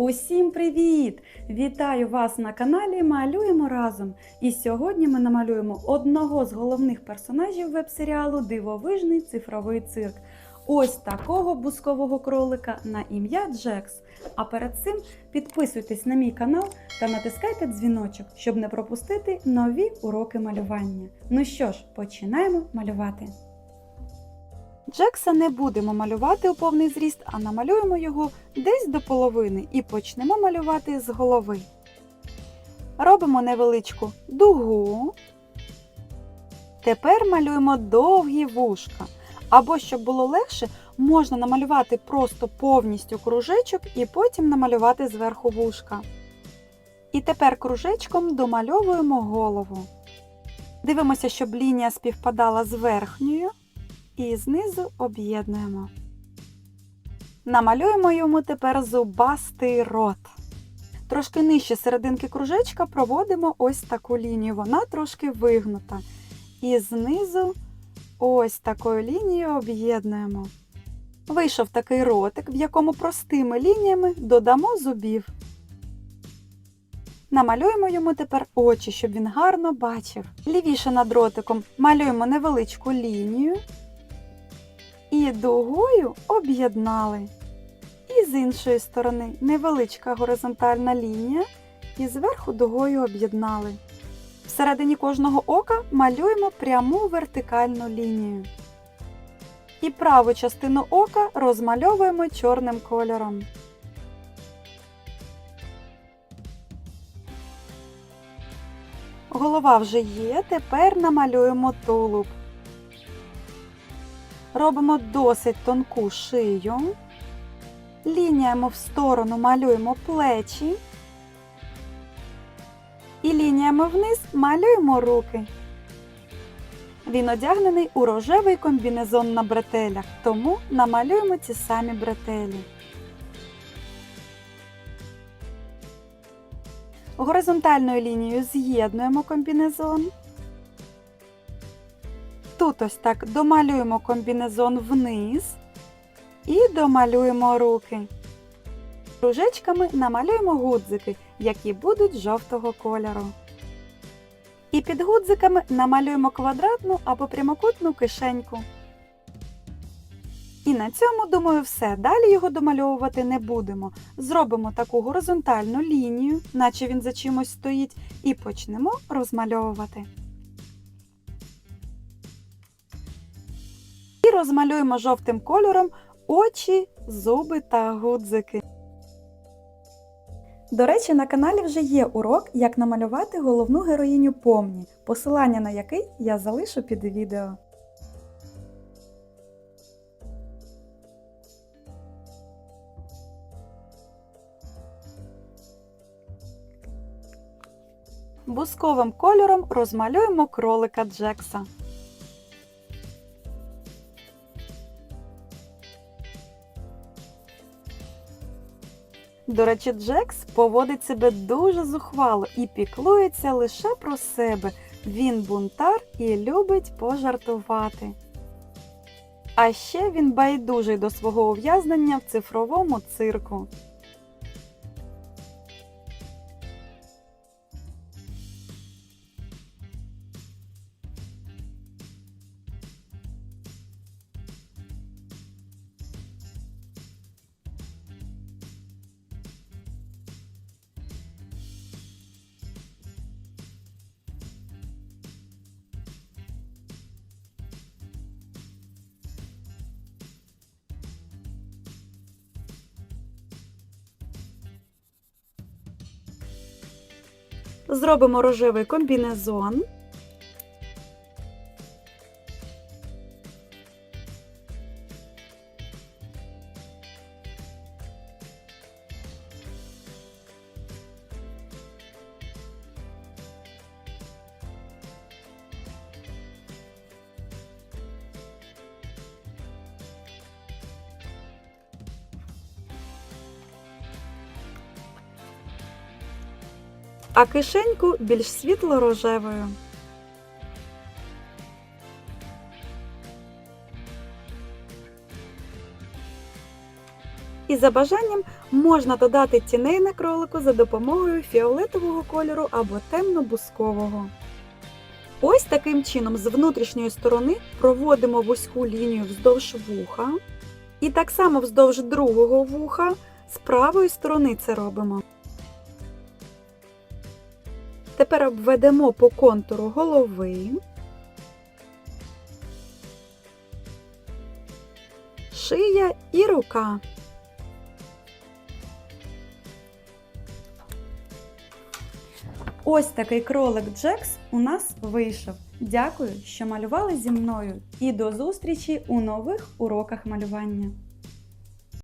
Усім привіт! Вітаю вас на каналі Малюємо разом. І сьогодні ми намалюємо одного з головних персонажів веб-серіалу Дивовижний цифровий цирк. Ось такого бускового кролика на ім'я Джекс. А перед цим підписуйтесь на мій канал та натискайте дзвіночок, щоб не пропустити нові уроки малювання. Ну що ж, починаємо малювати. Джекса не будемо малювати у повний зріст, а намалюємо його десь до половини і почнемо малювати з голови. Робимо невеличку дугу. Тепер малюємо довгі вушка. Або, щоб було легше, можна намалювати просто повністю кружечок і потім намалювати зверху вушка. І тепер кружечком домальовуємо голову. Дивимося, щоб лінія співпадала з верхньою і знизу об'єднуємо. Намалюємо йому тепер зубастий рот. Трошки нижче серединки кружечка проводимо ось таку лінію. Вона трошки вигнута. І знизу ось такою лінією об'єднуємо. Вийшов такий ротик, в якому простими лініями додамо зубів. Намалюємо йому тепер очі, щоб він гарно бачив. Лівіше над ротиком малюємо невеличку лінію і дугою об'єднали. І з іншої сторони невеличка горизонтальна лінія і зверху дугою об'єднали. Всередині кожного ока малюємо пряму вертикальну лінію. І праву частину ока розмальовуємо чорним кольором. Голова вже є, тепер намалюємо тулуб. Робимо досить тонку шию. Лініями в сторону малюємо плечі. І лініями вниз малюємо руки. Він одягнений у рожевий комбінезон на бретелях, тому намалюємо ці самі бретелі. Горизонтальною лінією з'єднуємо комбінезон. Тут ось так домалюємо комбінезон вниз і домалюємо руки. Кружечками намалюємо гудзики, які будуть жовтого кольору. І під гудзиками намалюємо квадратну або прямокутну кишеньку. І на цьому, думаю, все. Далі його домальовувати не будемо. Зробимо таку горизонтальну лінію, наче він за чимось стоїть, і почнемо розмальовувати. І розмалюємо жовтим кольором очі, зуби та гудзики. До речі, на каналі вже є урок, як намалювати головну героїню помні, посилання на який я залишу під відео. Бусковим кольором розмалюємо кролика Джекса. До речі, Джекс поводить себе дуже зухвало і піклується лише про себе. Він бунтар і любить пожартувати. А ще він байдужий до свого ув'язнення в цифровому цирку. Зробимо рожевий комбінезон. А кишеньку більш світло-рожевою. І за бажанням можна додати тіней на кролику за допомогою фіолетового кольору або темно-бускового. Ось таким чином з внутрішньої сторони проводимо вузьку лінію вздовж вуха. І так само вздовж другого вуха з правої сторони це робимо. Тепер обведемо по контуру голови. Шия і рука. Ось такий кролик Джекс у нас вийшов. Дякую, що малювали зі мною і до зустрічі у нових уроках малювання.